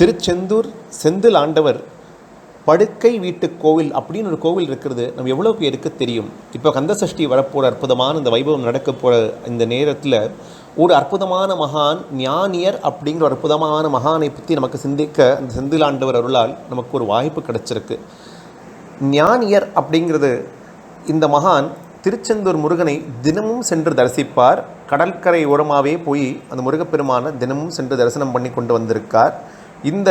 திருச்செந்தூர் செந்தில் ஆண்டவர் படுக்கை வீட்டு கோவில் அப்படின்னு ஒரு கோவில் இருக்கிறது. நம்ம எவ்வளோ பேருக்கு தெரியும்? இப்போ கந்தசஷ்டி வரப்போகிற அற்புதமான இந்த வைபவம் நடக்க போகிற இந்த நேரத்தில் ஒரு அற்புதமான மகான் ஞானியர் அப்படிங்கிற ஒரு அற்புதமான மகானை பற்றி நமக்கு சிந்திக்க அந்த செந்தில் ஆண்டவர் அருளால் நமக்கு ஒரு வாய்ப்பு கிடைச்சிருக்கு. ஞானியர் அப்படிங்கிறது இந்த மகான் திருச்செந்தூர் முருகனை தினமும் சென்று தரிசிப்பார். கடற்கரை ஓரமாகவே போய் அந்த முருகப்பெருமானை தினமும் சென்று தரிசனம் பண்ணி கொண்டு வந்திருக்கார். இந்த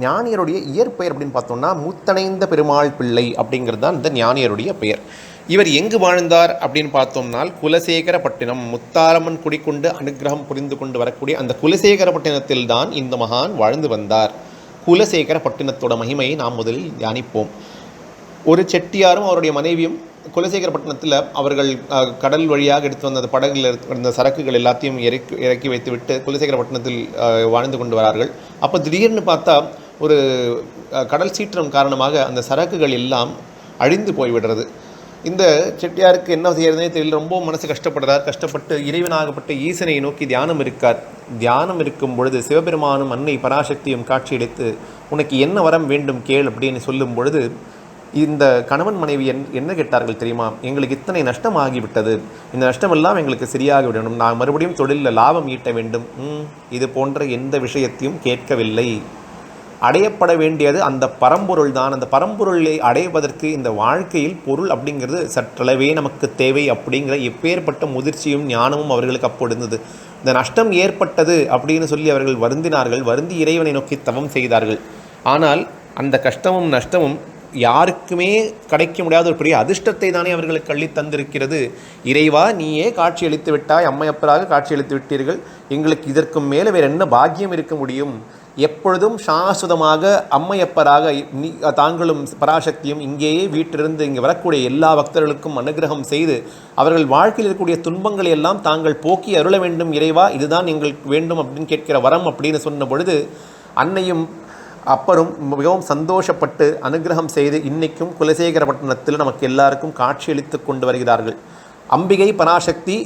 ஞானியருடைய இயற்பெயர் அப்படின்னு பார்த்தோம்னா முத்தணைந்த பெருமாள் பிள்ளை அப்படிங்கிறது தான் இந்த ஞானியருடைய பெயர். இவர் எங்கு வாழ்ந்தார் அப்படின்னு பார்த்தோம்னால் குலசேகரப்பட்டினம் முத்தாரம்மன் குடிக்கொண்டு அனுகிரகம் புரிந்து கொண்டு வரக்கூடிய அந்த குலசேகரப்பட்டினத்தில் தான் இந்த மகான் வாழ்ந்து வந்தார். குலசேகரப்பட்டினத்தோட மகிமையை நாம் முதலில் தியானிப்போம். ஒரு செட்டியாரும் அவருடைய மனைவியும் குலசேகரப்பட்டினத்தில் அவர்கள் கடல் வழியாக எடுத்து வந்த அந்த படகுல இருந்த சரக்குகள் எல்லாத்தையும் இறக்கி இறக்கி வைத்துவிட்டு குலசேகரப்பட்டினத்தில் பட்டணத்தில் வாழ்ந்து கொண்டு வரார்கள். அப்போ திடீர்னு பார்த்தா ஒரு கடல் சீற்றம் காரணமாக அந்த சரக்குகள் எல்லாம் அழிந்து போய்விடுறது. இந்த செட்டியாருக்கு என்ன செய்யறதுனே தெரியல. ரொம்ப மனசு கஷ்டப்படுறார். கஷ்டப்பட்டு இறைவனாகப்பட்ட ஈசனை நோக்கி தியானம் இருக்கார். தியானம் இருக்கும் பொழுது சிவபெருமானும் அன்னை பராசக்தியும் காட்சியளித்து உனக்கு என்ன வரம் வேண்டும் கேள் அப்படின்னு சொல்லும் பொழுது இந்த கணவன் மனைவி என் என்ன கேட்டார்கள் தெரியுமா? எங்களுக்கு இத்தனை நஷ்டம் ஆகிவிட்டது இந்த நஷ்டமெல்லாம் எங்களுக்கு சரியாக விடணும் நான் மறுபடியும் தொழிலில் லாபம் ஈட்ட வேண்டும். இது போன்ற எந்த விஷயத்தையும் கேட்கவில்லை. அடையப்பட வேண்டியது அந்த பரம்பொருள் தான். அந்த பரம்பொருளை அடைவதற்கு இந்த வாழ்க்கையில் பொருள் அப்படிங்கிறது சற்றளவே நமக்கு தேவை அப்படிங்கிற எப்பேற்பட்ட முதிர்ச்சியும் ஞானமும் அவர்களுக்கு அப்போ இருந்தது. இந்த நஷ்டம் ஏற்பட்டது அப்படின்னு சொல்லி அவர்கள் வருந்தினார்கள். வருந்தி இறைவனை நோக்கி தவம் செய்தார்கள். ஆனால் அந்த கஷ்டமும் நஷ்டமும் யாருக்குமே கிடைக்க முடியாத ஒரு பெரிய அதிர்ஷ்டத்தை தானே அவர்களுக்கு அள்ளி தந்திருக்கிறது. இறைவா நீயே காட்சி அளித்து விட்டாய் அம்மையப்பராக காட்சி அளித்து விட்டீர்கள். எங்களுக்கு இதற்கு மேலே வேறு என்ன பாக்கியம் இருக்க முடியும்? எப்பொழுதும் சாஸ்வதமாக அம்மையப்பராக நீ தாங்களும் பராசக்தியும் இங்கேயே வீட்டிலிருந்து இங்கே வரக்கூடிய எல்லா பக்தர்களுக்கும் அனுகிரகம் செய்து அவர்கள் வாழ்க்கையில் இருக்கக்கூடிய துன்பங்களை எல்லாம் தாங்கள் போக்கி அருள வேண்டும். இறைவா இதுதான் எங்களுக்கு வேண்டும் அப்படின்னு கேட்கிற வரம் அப்படின்னு சொன்ன பொழுது அன்னையும் அப்பரும் மிகவும் சந்தோஷப்பட்டு அனுகிரகம் செய்து இன்னைக்கும் குலசேகரப்பட்டினத்தில் நமக்கு எல்லாருக்கும் காட்சியளித்து கொண்டு வருகிறார்கள். அம்பிகை பராசக்தி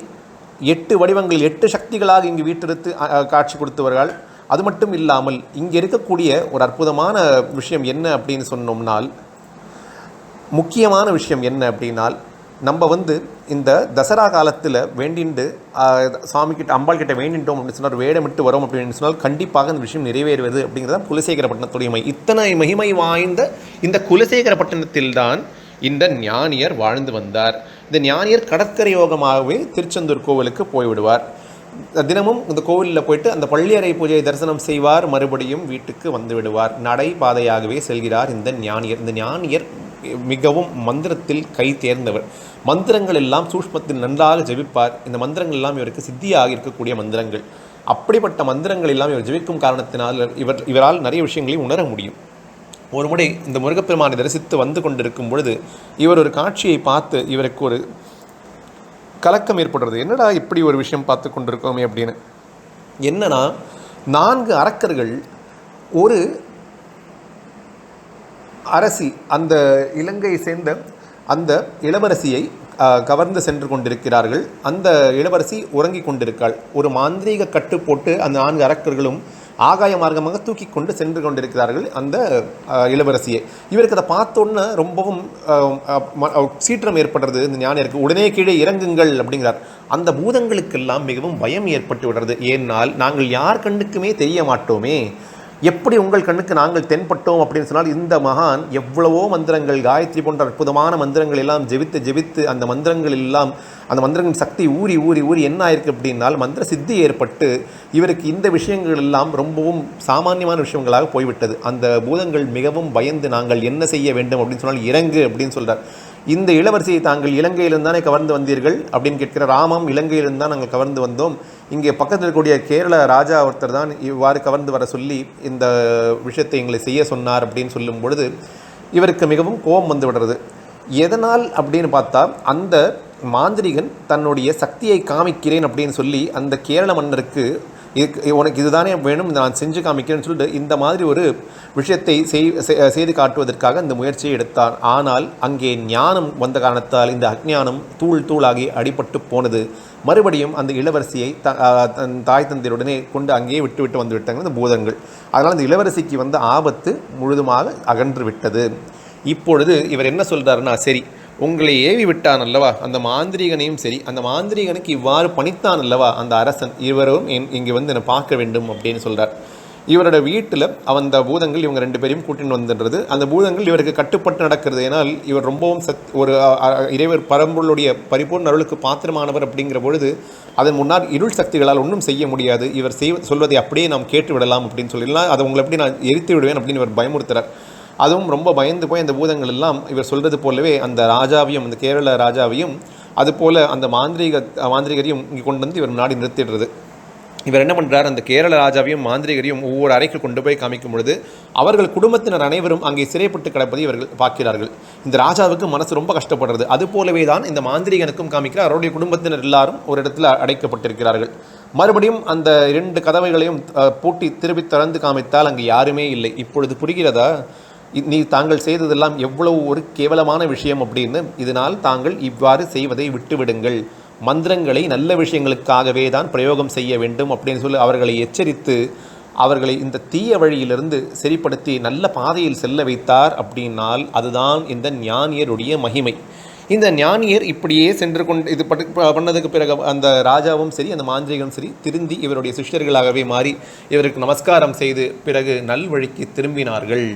எட்டு வடிவங்கள் எட்டு சக்திகளாக இங்கு வீட்டெடுத்து காட்சி கொடுத்தவர்கள் அது மட்டும் இல்லாமல் இங்கே இருக்கக்கூடிய ஒரு அற்புதமான விஷயம் என்ன அப்படின்னு சொன்னோம்னால் முக்கியமான விஷயம் என்ன அப்படின்னால் நம்ம வந்து இந்த தசரா காலத்தில் வேண்டிண்டு சாமிக்கிட்ட அம்பாள் கிட்ட வேண்டிட்டோம் அப்படின்னு சொன்னால் வேடமிட்டு வரோம் அப்படின்னு சொன்னால் கண்டிப்பாக இந்த விஷயம் நிறைவேறுவது அப்படிங்கிறது குலசேகரப்பட்டினத்துடைய மகிமை இத்தனை மகிமை வாய்ந்த இந்த குலசேகரப்பட்டினத்தில்தான் இந்த ஞானியர் வாழ்ந்து வந்தார். இந்த ஞானியர் கடற்கரை யோகமாகவே திருச்செந்தூர் கோவிலுக்கு போய்விடுவார். தினமும் இந்த கோவிலில் போயிட்டு அந்த பள்ளியறை பூஜையை தரிசனம் செய்வார். மறுபடியும் வீட்டுக்கு வந்து விடுவார். நடைபாதையாகவே செல்கிறார் இந்த ஞானியர். இந்த ஞானியர் மிகவும் மந்திரத்தில் கை தேர்ந்தவர். மந்திரங்கள் எல்லாம் சூஷ்மத்தில் நன்றாக ஜெபிப்பார். இந்த மந்திரங்கள் எல்லாம் இவருக்கு சித்தியாக இருக்கக்கூடிய மந்திரங்கள். அப்படிப்பட்ட மந்திரங்கள் எல்லாம் இவர் ஜெபிக்கும் காரணத்தினால் இவர் இவரால் நிறைய விஷயங்களை உணர முடியும். ஒரு முறை இந்த முருகப்பெருமானை தரிசித்து வந்து கொண்டிருக்கும் பொழுது இவர் ஒரு காட்சியை பார்த்து இவருக்கு ஒரு கலக்கம் ஏற்படுறது. என்னடா இப்படி ஒரு விஷயம் பார்த்து கொண்டிருக்கோமே? அப்படின்னு. என்னன்னா நான்கு அரக்கர்கள் ஒரு அரசி அந்த இலங்கையை சேர்ந்த அந்த இளவரசியை கவர்ந்து சென்று கொண்டிருக்கிறார்கள். அந்த இளவரசி உறங்கிக் கொண்டிருக்காள். ஒரு மாந்திரீக கட்டு போட்டு அந்த நான்கு அரக்கர்களும் ஆகாய மார்க்கமாக தூக்கி கொண்டு சென்று கொண்டிருக்கிறார்கள் அந்த இளவரசியை. இவருக்கு அதை பார்த்தோன்னே ரொம்பவும் சீற்றம் ஏற்படுறது இந்த ஞானியருக்கு உடனே கீழே இறங்குங்கள் அப்படிங்கிறார். அந்த பூதங்களுக்கெல்லாம் மிகவும் பயம் ஏற்பட்டு விடுறது. ஏனால் நாங்கள் யார் கண்ணுக்குமே தெரிய மாட்டோமே. எப்படி உங்கள் கண்ணுக்கு நாங்கள் தென்பட்டோம் அப்படின்னு சொன்னால் இந்த மகான் எவ்வளவோ மந்திரங்கள் காயத்ரி போன்ற அற்புதமான மந்திரங்கள் எல்லாம் ஜெபித்து ஜெபித்து அந்த மந்திரங்கள் எல்லாம் அந்த மந்திரங்களின் சக்தி ஊறி ஊறி ஊறி என்ன ஆயிருக்கு அப்படின்னால் மந்திர சித்தி ஏற்பட்டு இவருக்கு இந்த விஷயங்கள் எல்லாம் ரொம்பவும் சாமானியமான விஷயங்களாக போய்விட்டது. அந்த பூதங்கள் மிகவும் பயந்து நாங்கள் என்ன செய்ய வேண்டும் அப்படின்னு சொன்னால் இறங்கு அப்படின்னு சொல்கிறார் இந்த இளவரசியை தாங்கள் இலங்கையிலிருந்தானே கவர்ந்து வந்தீர்கள் அப்படின்னு கேட்கிற ராமம் இலங்கையிலிருந்து தான் நாங்கள் கவர்ந்து வந்தோம். இங்கே பக்கத்தில் இருக்கக்கூடிய கேரள ராஜா ஒருத்தர் தான் இவ்வாறு கவர்ந்து வர சொல்லி இந்த விஷயத்தை எங்களை செய்ய சொன்னார் அப்படின்னு சொல்லும் பொழுது இவருக்கு மிகவும் கோபம் வந்து விடுறது. எதனால் அப்படின்னு பார்த்தா அந்த மாந்திரிகன் தன்னுடைய சக்தியை காமிக்கிறேன் அப்படின்னு சொல்லி அந்த கேரள மன்னருக்கு இதுக்கு உனக்கு இதுதானே வேணும் நான் செஞ்சு காமிக்கிறேன்னு சொல்லிட்டு இந்த மாதிரி ஒரு விஷயத்தை செ- செய்து காட்டுவதற்காக இந்த முயற்சியை எடுத்தான் ஆனால் அங்கே ஞானம் வந்த காரணத்தால் இந்த அஞ்ஞானம் தூள் தூளாகி அடிபட்டு போனது. மறுபடியும் அந்த இளவரசியை த தன் தாய் தந்தையுடனே கொண்டு அங்கேயே விட்டு விட்டு வந்து விட்டாங்க இந்த பூதங்கள். அதனால் அந்த இளவரசிக்கு வந்த ஆபத்து முழுதுமாக அகன்று விட்டது. இப்பொழுது இவர் என்ன சொல்கிறாருன்னா சரி உங்களை ஏவி விட்டான் அல்லவா? அந்த மாந்திரீகனையும் சரி அந்த மாந்திரீகனுக்கு இவ்வாறு பணித்தான் அல்லவா? அந்த அரசன் இவரும் என்- இங்கே வந்து என்னை பார்க்க வேண்டும் அப்படின்னு சொல்கிறார் இவரோட வீட்டில் அந்த பூதங்கள் இவங்க ரெண்டு பேரையும் கூட்டின்னு வந்துன்றது. அந்த பூதங்கள் இவருக்கு கட்டுப்பட்டு நடக்கிறது. ஏனால் இவர் ரொம்பவும் சத் ஒரு இறைவர் பரம்பொருளுடைய பரிபூர்ண அருளுக்கு பாத்திரமானவர் அப்படிங்கிற பொழுது அதன் முன்னால் இருள் சக்திகளால் ஒன்றும் செய்ய முடியாது. இவர் செய்வ சொல்வதை அப்படியே நாம் கேட்டு விடலாம் அப்படின்னு சொல்லிடலாம் அதை உங்களை எப்படி நான் எரித்து விடுவேன் அப்படின்னு இவர் பயமுறுத்துறார். அதுவும் ரொம்ப பயந்து போய் அந்த பூதங்கள் எல்லாம் இவர் சொல்கிறது போலவே அந்த ராஜாவையும் அந்த கேரள ராஜாவையும் அதுபோல் அந்த மாந்திரீக மாந்திரிகரையும் இங்கே கொண்டு வந்து இவர் நாடி நிறுத்திடுறது. இவர் என்ன பண்ணுறார் அந்த கேரள ராஜாவையும் மாந்திரிகரையும் ஒவ்வொரு அறைக்கு கொண்டு போய் காமிக்கும் பொழுது அவர்கள் குடும்பத்தினர் அனைவரும் அங்கே சிறைப்பட்டு கிடப்பதை இவர்கள் பார்க்கிறார்கள். இந்த ராஜாவுக்கு மனசு ரொம்ப கஷ்டப்படுறது. அது போலவே தான் இந்த மாந்திரிகனுக்கும் காமிக்கிறார். அவருடைய குடும்பத்தினர் எல்லாரும் ஒரு இடத்துல அடைக்கப்பட்டிருக்கிறார்கள். மறுபடியும் அந்த இரண்டு கதவைகளையும் பூட்டி திருப்பி திறந்து காமித்தால் அங்கே யாருமே இல்லை. இப்பொழுது புரிகிறதா? நீ தாங்கள் செய்ததெல்லாம் எவ்வளவு ஒரு கேவலமான விஷயம் அப்படின்னு இதனால் தாங்கள் இவ்வாறு செய்வதை விட்டுவிடுங்கள். மந்திரங்களை நல்ல விஷயங்களுக்காகவே தான் பிரயோகம் செய்ய வேண்டும் அப்படின்னு சொல்லி அவர்களை எச்சரித்து அவர்களை இந்த தீய வழியிலிருந்து சரிப்படுத்தி நல்ல பாதையில் செல்ல வைத்தார் அப்படின்னால் அதுதான் இந்த ஞானியருடைய மகிமை. இந்த ஞானியர் இப்படியே சென்று கொண்டு இது பட்டு பண்ணதுக்கு பிறகு அந்த ராஜாவும் சரி அந்த மாந்திரிகனும் சரி திருந்தி இவருடைய சிஷ்யர்களாகவே மாறி இவருக்கு நமஸ்காரம் செய்து பிறகு நல்வழிக்கு திரும்பினார்கள்.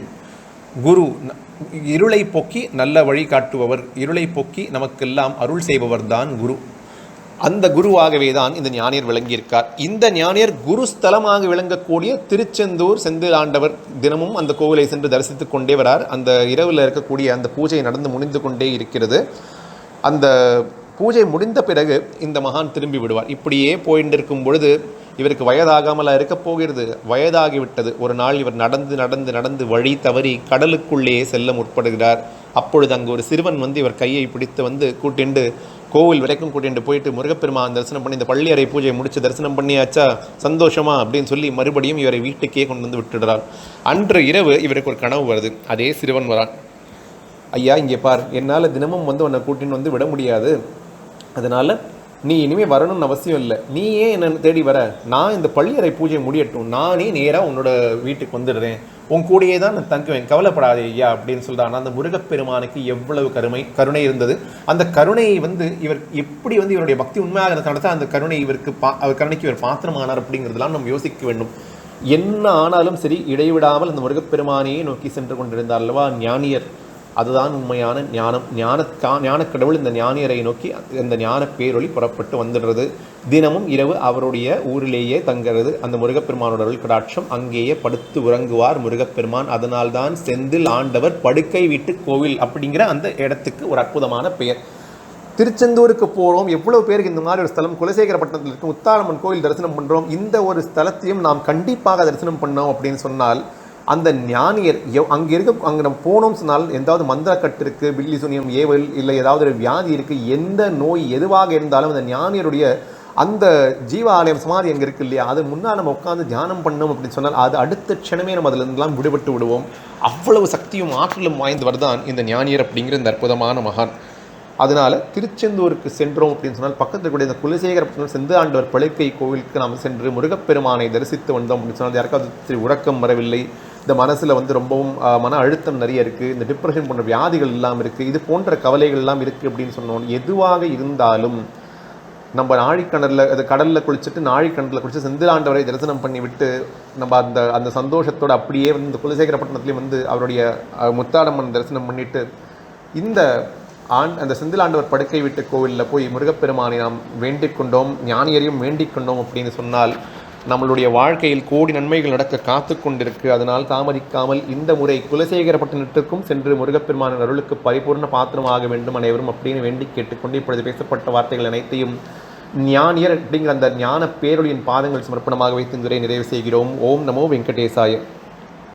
குரு இருளை போக்கி நல்ல வழி காட்டுபவர் இருளை போக்கி நமக்கெல்லாம் அருள் செய்பவர் தான் குரு. அந்த குருவாகவே தான் இந்த ஞானியர் விளங்கியிருக்கார். இந்த ஞானியர் குரு ஸ்தலமாக விளங்கக்கூடிய திருச்செந்தூர் செந்தில் ஆண்டவர் தினமும் அந்த கோவிலை சென்று தரிசித்துக் கொண்டே வரார். அந்த இரவில் இருக்கக்கூடிய அந்த பூஜை நடந்து முடிந்து கொண்டே இருக்கிறது. அந்த பூஜை முடிந்த பிறகு இந்த மகான் திரும்பி விடுவார். இப்படியே போயிட்டு இருக்கும் பொழுது இவருக்கு வயதாகாமலா இருக்க போகிறது. வயதாகிவிட்டது. ஒரு நாள் இவர் நடந்து நடந்து நடந்து வழி தவறி கடலுக்குள்ளே செல்ல முற்படுகிறார். அப்பொழுது அங்கு ஒரு சிறுவன் வந்து இவர் கையை பிடித்து வந்து கூட்டிண்டு கோவில் வரைக்கும் கூட்டிட்டு போயிட்டு முருகப்பெருமான் தரிசனம் பண்ணி இந்த பள்ளியறை பூஜையை முடிச்சு தரிசனம் பண்ணியாச்சா? சந்தோஷமா? அப்படின்னு சொல்லி மறுபடியும் இவரை வீட்டுக்கே கொண்டு வந்து விட்டுடுறார். அன்று இரவு இவருக்கு ஒரு கனவு வருது. அதே சிறுவன் வரான். ஐயா இங்கே பார். என்னால் தினமும் வந்து உன்னை கூட்டின்னு வந்து விட முடியாது. அதனால் நீ இனிமேல் வரணும்னு அவசியம் இல்லை. நீ ஏன் என்னை தேடி வர. நான் இந்த பள்ளியறை பூஜை முடியட்டும். நானே நேராக உன்னோட வீட்டுக்கு வந்துடுறேன். உன் கூடயே தான் நான் தங்குவேன். கவலைப்படாதே ஐயா அப்படின்னு சொல்கிறான் அந்த முருகப்பெருமானுக்கு எவ்வளவு கருமை கருணை இருந்தது. அந்த கருணையை வந்து இவர் எப்படி வந்து இவருடைய பக்தி உண்மையாக நடத்த அந்த கருணை இவருக்கு பா அவர் கருணைக்கு இவர் பாத்திரமானார் அப்படிங்கிறதுலாம் நம்ம யோசிக்க வேண்டும். என்ன ஆனாலும் சரி இடைவிடாமல் அந்த முருகப்பெருமானையே நோக்கி சென்று கொண்டிருந்தார் அல்லவா ஞானியர். அதுதான் உண்மையான ஞானம். ஞானத்தான் ஞானக்கடவுள் இந்த ஞானியரை நோக்கி இந்த ஞான பேரொளி புறப்பட்டு வந்துடுறது. தினமும் இரவு அவருடைய ஊரிலேயே தங்கிறது அந்த முருகப்பெருமானோட அருள் கடாட்சம் அங்கேயே படுத்து உறங்குவார் முருகப்பெருமான். அதனால்தான் செந்தில் ஆண்டவர் படுக்கை வீட்டு கோவில் அப்படிங்கிற அந்த இடத்துக்கு ஒரு அற்புதமான பெயர். திருச்செந்தூருக்கு போகிறோம் எவ்வளோ பேருக்கு இந்த மாதிரி ஒரு ஸ்தலம் குலசேகரப்பட்டினத்தில் இருக்கும் உத்தாரம்மன் கோவில் தரிசனம் பண்ணுறோம் இந்த ஒரு ஸ்தலத்தையும் நாம் கண்டிப்பாக தரிசனம் பண்ணோம் அப்படின்னு சொன்னால் அந்த ஞானியர் எவ் அங்கே இருக்க அங்கே நம்ம போனோம்னு சொன்னால் எந்தாவது மந்திரக்கட்டு இருக்குது பில்லி சுனியம் ஏவல் இல்லை ஏதாவது ஒரு வியாதி இருக்குது எந்த நோய் எதுவாக இருந்தாலும் அந்த ஞானியருடைய அந்த ஜீவ ஆலயம் சமாதி அங்கே இருக்கு இல்லையா? அது முன்னால் நம்ம உட்காந்து தியானம் பண்ணோம் அப்படின்னு சொன்னால் அது அடுத்த க்ஷணமே நம்ம அதுல விடுபட்டு விடுவோம். அவ்வளவு சக்தியும் ஆற்றலும் வாய்ந்தவர் தான் இந்த ஞானியர் அப்படிங்கிற இந்த அற்புதமான மகான். அதனால் திருச்செந்தூருக்கு சென்றோம் அப்படின்னு சொன்னால் பக்கத்தில் கூடிய இந்த குலசேகர செந்து ஆண்டவர் பழுக்கை கோவிலுக்கு நாம் சென்று முருகப்பெருமானை தரிசித்து வந்தோம் அப்படின்னு சொன்னால் யாருக்காவது உறக்கம் வரவில்லை. இந்த மனசில் வந்து ரொம்பவும் மன அழுத்தம் நிறைய இருக்குது இந்த டிப்ரெஷன் போன்ற வியாதிகள் எல்லாம் இருக்குது இது போன்ற கவலைகள்லாம் இருக்குது அப்படின்னு சொன்னோம். எதுவாக இருந்தாலும் நம்ம நாழிக்கணரில் அது கடலில் குளிச்சுட்டு நாழிக்கிணறுல குளிச்சு செந்திலாண்டவரை தரிசனம் பண்ணி விட்டு நம்ம அந்த அந்த சந்தோஷத்தோட அப்படியே வந்து இந்த குலசேகரப்பட்டினத்துலேயும் வந்து அவருடைய முத்தாடம்மன் தரிசனம் பண்ணிவிட்டு இந்த ஆண் அந்த செந்திலாண்டவர் படுக்கை வீட்டு கோவிலில் போய் முருகப்பெருமானை நாம் வேண்டிக் கொண்டோம் ஞானியரையும் வேண்டிக் கொண்டோம் அப்படின்னு சொன்னால் நம்மளுடைய வாழ்க்கையில் கோடி நன்மைகள் நடக்க காத்து கொண்டிருக்கு. அதனால் தாமதிக்காமல் இந்த முறை குலசேகரப்பட்டினத்திற்கும் சென்று முருகப்பெருமானின் அருளுக்கு பரிபூர்ண பாத்திரமாக வேண்டும் அனைவரும் அப்படின்னு வேண்டி கேட்டுக்கொண்டு இப்பொழுது பேசப்பட்ட வார்த்தைகள் அனைத்தையும் ஞானியர் அப்படிங்கிற அந்த ஞான பேரொழியின் பாதங்கள் சமர்ப்பணமாக வைத்து இந்த நிறைவு செய்கிறோம். ஓம் நமோ வெங்கடேசாய.